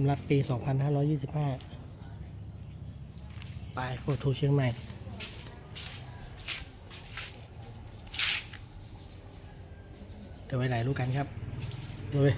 ำหรับปี 2525 ไปโคทูเชียงใหม่เดี๋ยวไปไหนรู้กันครับดูเลย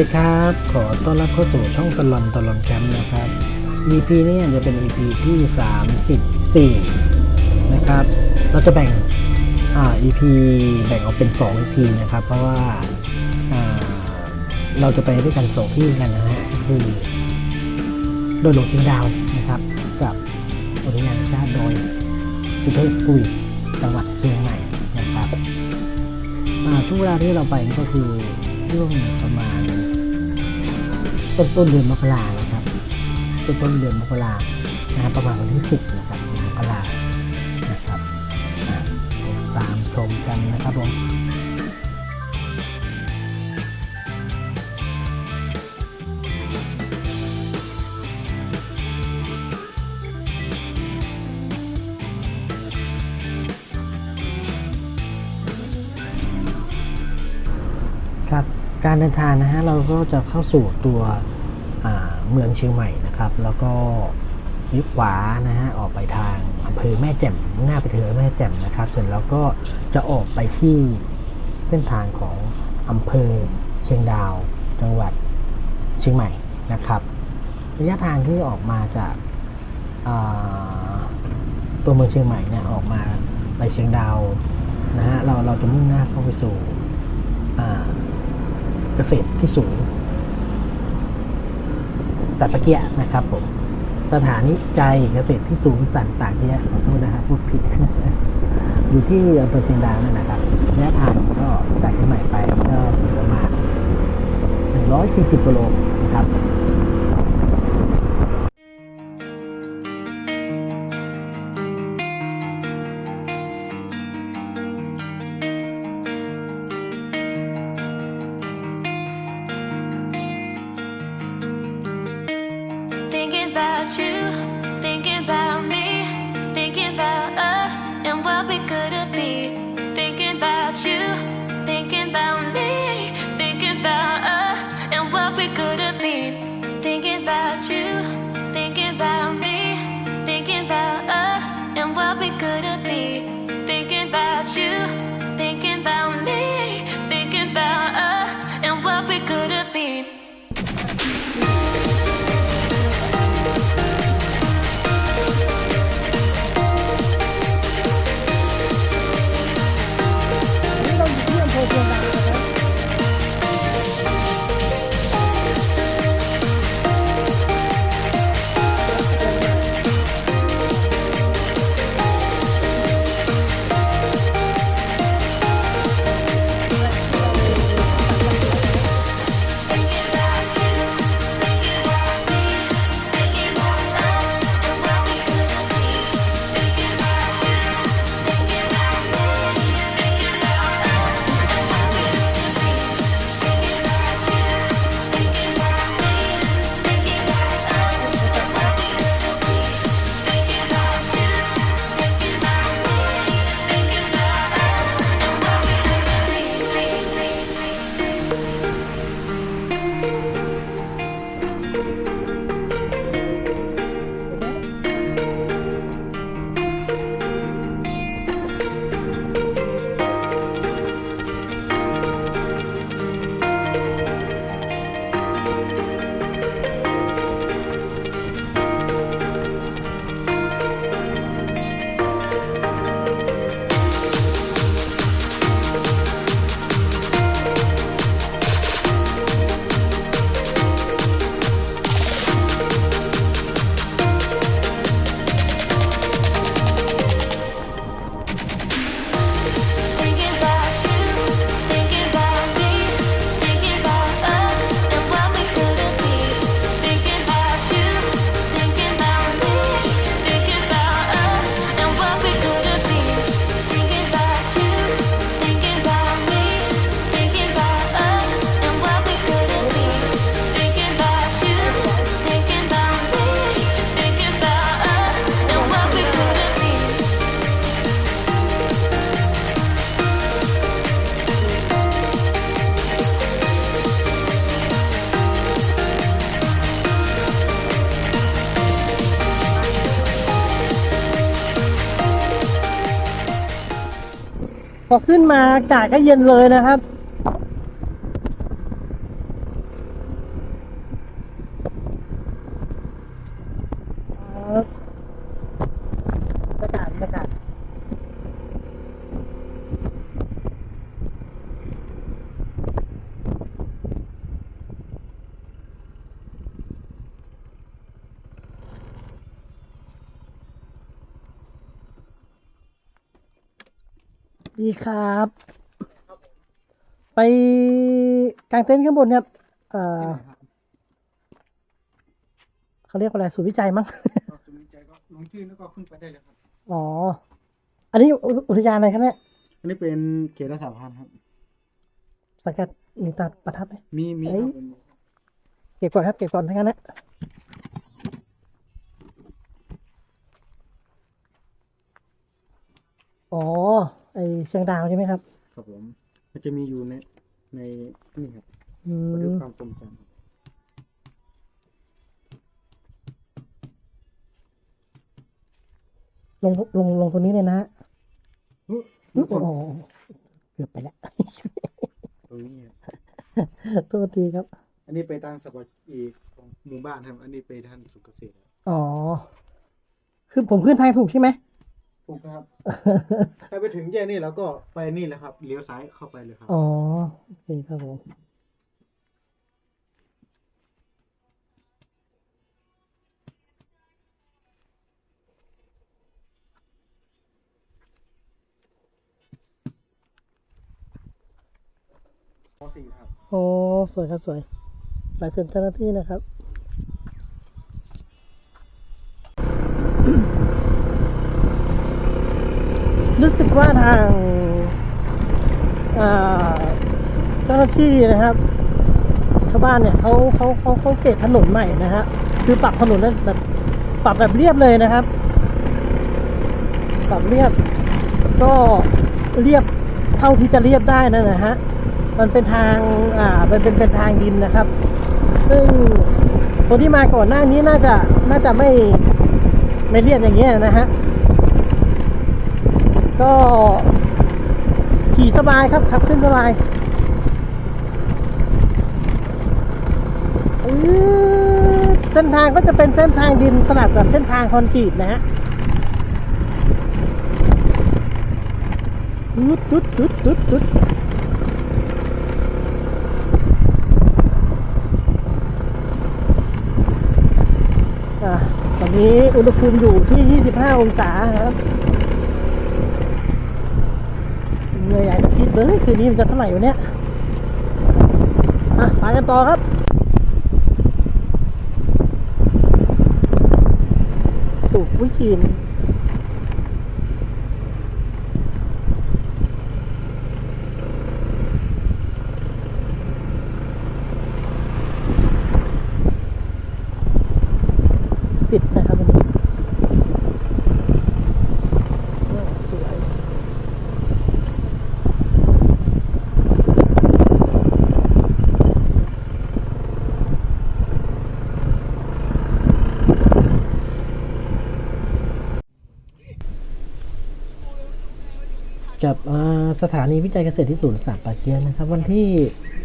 ดีครับ ขอต้อนรับเข้าสู่ช่องตลอนตลอนแคมป์นะครับ EP นี้จะเป็น EP ที่ 34 นะครับ เราจะแบ่งอ่า EP แบ่งออกเป็น 2 EP นะครับ เพราะว่าอ่าเราจะไปด้วยกันสองที่กันนะฮะคือโดยหลวงจิงดาวนะครับ กับอุทยานชาติดอยสุเทพปุยจังหวัดเชียงใหม่นะครับอ่าช่วงเวลาที่เราไปก็คือช่วงประมาณ ต้นต้นเดือนมกรานะครับต้นต้นเดือนมกรานะรประมาณวันที่สิบนะครับมกรานะครับ ตามชมกันนะครับผม การเดินทางนะฮะเราก็จะเข้าสู่ตัวเมืองเชียงใหม่นะครับ แล้วก็เลี้ยวขวานะฮะออกไปทางอำเภอแม่แจ่มหน้าไปถึงแม่แจ่มนะครับ เสร็จแล้วก็จะออกไปที่เส้นทางของอำเภอเชียงดาว จังหวัดเชียงใหม่นะครับระยะทางที่ออกมาจากตัวเมืองเชียงใหม่เนี่ยออกมาไปเชียงดาวนะฮะเราเราจะมุ่งหน้าเข้าไปสู่ เกษตรที่สูงสัตตะเกียะนะครับผมสถานีใจเกษตรที่สูงสันตากเกียะขอโทษนะครับพูดผิดอยู่ที่อำเภอเชียงดาวนั่นนะครับระยะทางก็จากเชียงใหม่ไปก็ประมาณ140กิโลนะครับ พอขึ้นมาอากาศก็เย็นเลยนะครับ ครับบรรยากาศบรรยากาศดี ครับ ไปกางเต็นท์ข้างบนครับเอ่อเขาเรียกว่าอะไรศูนย์วิจัยมั้งก็สนใจก็ลงชื่อแล้วก็ขึ้นไปได้เลยครับ อ๋อ อันนี้อุอุทยานอะไรครับเนี่ยอันนี้เป็นเขตรักษาพันธุ์ครับ สังกัดมีตาประทับไหม มีมีเอ้คย รับผมเก็บก่อนครับเก็บก่อนทั้งนั้นนะอ๋อ ไอเชียงดาวใช่ไหมครับครับผม มันจะมีอยู่ในในนี่ครับอืบันทึกมความทรงจำครับลงลงลงตรงนี้เลยนะฮะอุ๊ยอุ๊ยโอ้โหเกือบไปแล้วตรงนี้ครับตัวทีครับ อันนี้ไปทางสปอร์ตอีกของหมู่บ้านครับ อันนี้ไปทางสุขเกษตรครับอ๋อ คือผมขึ้นทางถูกใช่ไหม ถูกครับ ถ้าไปถึงแยกนี่แล้วก็ไปนี่แหละครับ เลี้ยวซ้ายเข้าไปเลยครับ อ๋อ โอเคครับผมมสี่ครับ โอ้สวยครับสวยลายเซ็นเจ้าหน้าที่นะครับ รู้สึก ว่าทางเจ้าหน้าที่นะครับชาวบ้านเนี่ยเขาเขาเขาเขาเกตถนนใหม่นะฮะคือปรับถนนนั้นแบบปรับแบบเรียบเลยนะครับ ปรับเรียบ ก็เรียบเท่าที่จะเรียบได้นั่นนะฮะมันเป็นทางอ่ามันเป็นเป็นทางดินนะครับ ซึ่งคนที่มาก่อนหน้านี้น่าจะน่าจะไม่ไม่เรียบอย่างเงี้ยนะฮะ ก็ขี่สบายครับขับขึ้นสบายอื้อเส้นทางก็จะเป็นเส้นทางดินสลับกับเส้นทางคอนกรีตนะฮะตุ๊ดตุ๊ดตุ๊ดตุ๊ดตุ๊ดอะตอนนี้อุณหภูมิอยู่ที่ 25 องศาครับ เหนื่อยใหญ่จะคิดเลยคืนนี้มันจะเท่าไหร่อยู่เนี่ยอะไปกันต่อครับตูกวิชีนปิดนะครับวันนี้โอ้สวย กับสถานีวิจัยเกษตรที่ศูนย์สัตว์ปากเกียนนะครับ วันที่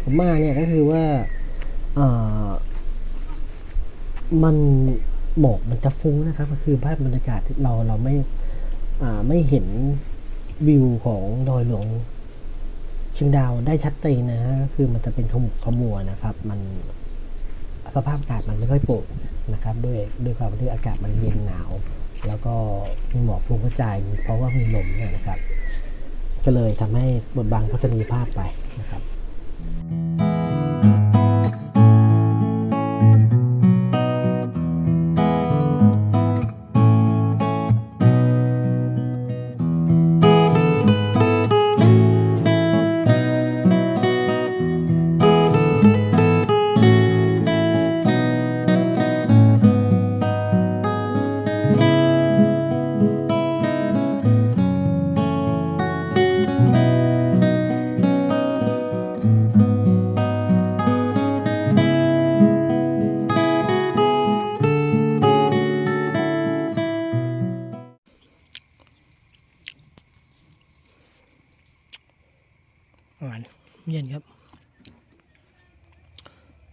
ผมมาเนี่ยก็คือว่าอามันหมอกมันจะฟุ้งนะครับก็คือภาพบรรยากาศเราเราไม่อ่าไม่เห็นวิวของดอยหลวงเชียงดาวได้ชัดเจนนะฮะก็คือมันจะเป็นขมุกขมัวนะครับ มันสภาพอากาศมันไม่ค่อยโปร่งนะครับด้วยด้วยความที่อากาศมันเย็นหนาว แล้วก็มีหมอกฟุ้งกระจายเพราะว่ามีลมเนี่ยนะครับ ก็เลยทำให้บทบังทัศนียภาพไปนะครับ「 เย็นครับ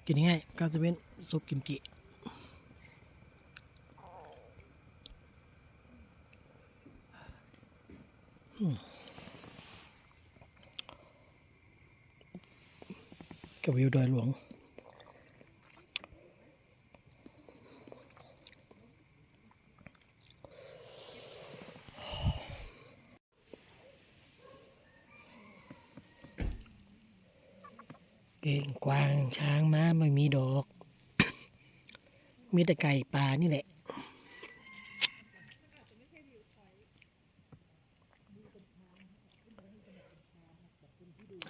กินง่ายๆก้าวเซเว่นซุปกิมจิกับวิวดอยหลวง เกวางช้างม้าไม่มีดอก มีแต่ไก่ป่านี่แหละ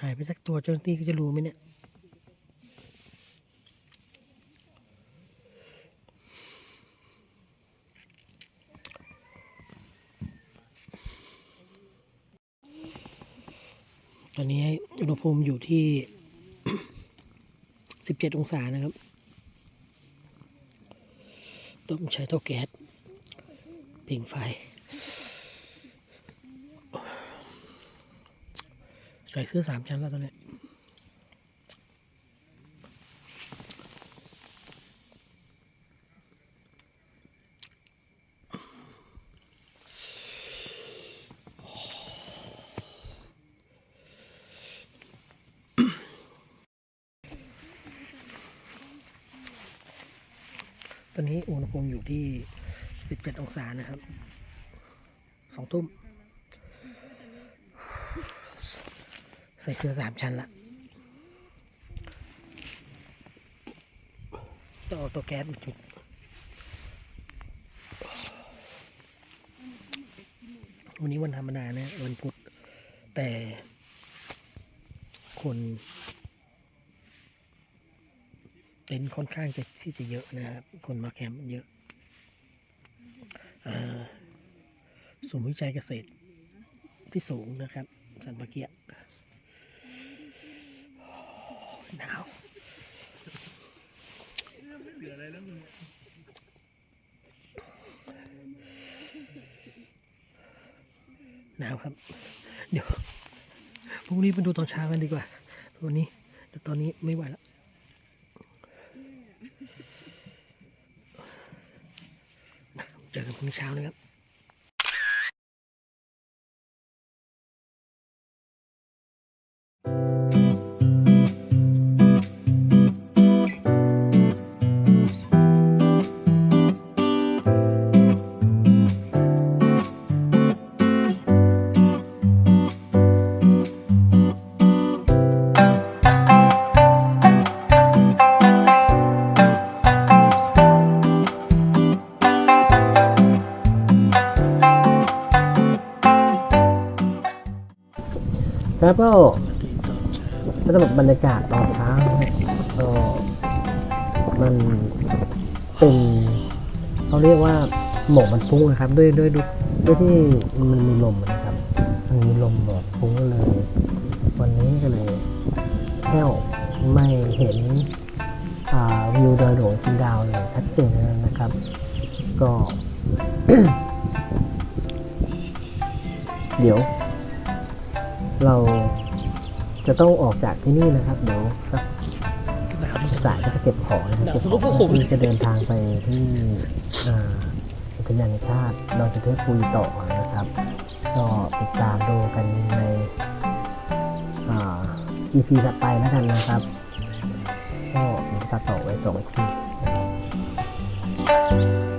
หายไปสักตัวเจ้าหน้าที่ก็จะรู้ไหมเนี่ยตอนนี้อุณหภูมิอยู่ที่ สิบเจ็ดองศานะครับ ต้องใช้เตาแก๊สปิงไฟ ใส่เสื้อสามชั้นแล้วตอนนี้ ตอนนี้อุณหภูมิอยู่ที่ 17องศานะครับสองทุ่ม ใส่เสื้อสามชั้นละต้องเอาตัวแก๊สมาจุดวันนี้วันธรรมดานะวันพุธแต่คนเต็นค่อนข้างจะที่จะเยอะนะครับ คนมาแคมป์เยอะ ศูนย์วิจัยเกษตรที่สูงนะครับ สันปะเกียหนาวหนาวครับ เดี๋ยวพรุ่งนี้ไปดูตอนเช้ากันดีกว่า วันนี้ แต่ตอนนี้ไม่ไหวแล้ว เจ แล้วก็สำหรับบรรยากาศตอนเช้าก็มันเป็นเขาเรียกว่าหมอกมันฟุ้งนะครับ ด้วยด้วยด้วยที่มันมีลมนะครับมันมีลมหมอกฟุ้งเลย วันนี้ก็เลยแค่วไม่เห็นวิวดอยหลวงชินดาวเลยชัดเจนนะครับ ก็ เดี๋ยว เราจะต้องออกจากที่นี่นะครับเดี๋ยวสักสายจะเก็บของนะครับเก็บของที่จะเดินทางไปที่อ่าอุทยานแห่งชาติดอยสุเทพปุยต่อนะครับ ก็ติดตามดูกันในอ่า EP ถัดไปแล้วกันนะครับก็ผมจะตัดต่อไว้สองอีกทีน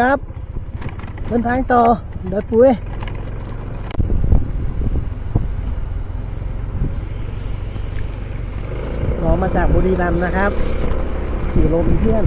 ครับเดินทางต่อเดินปุ้ยเรามาจากบุรีรัมย์นะครับ ขี่ลมเพื่อน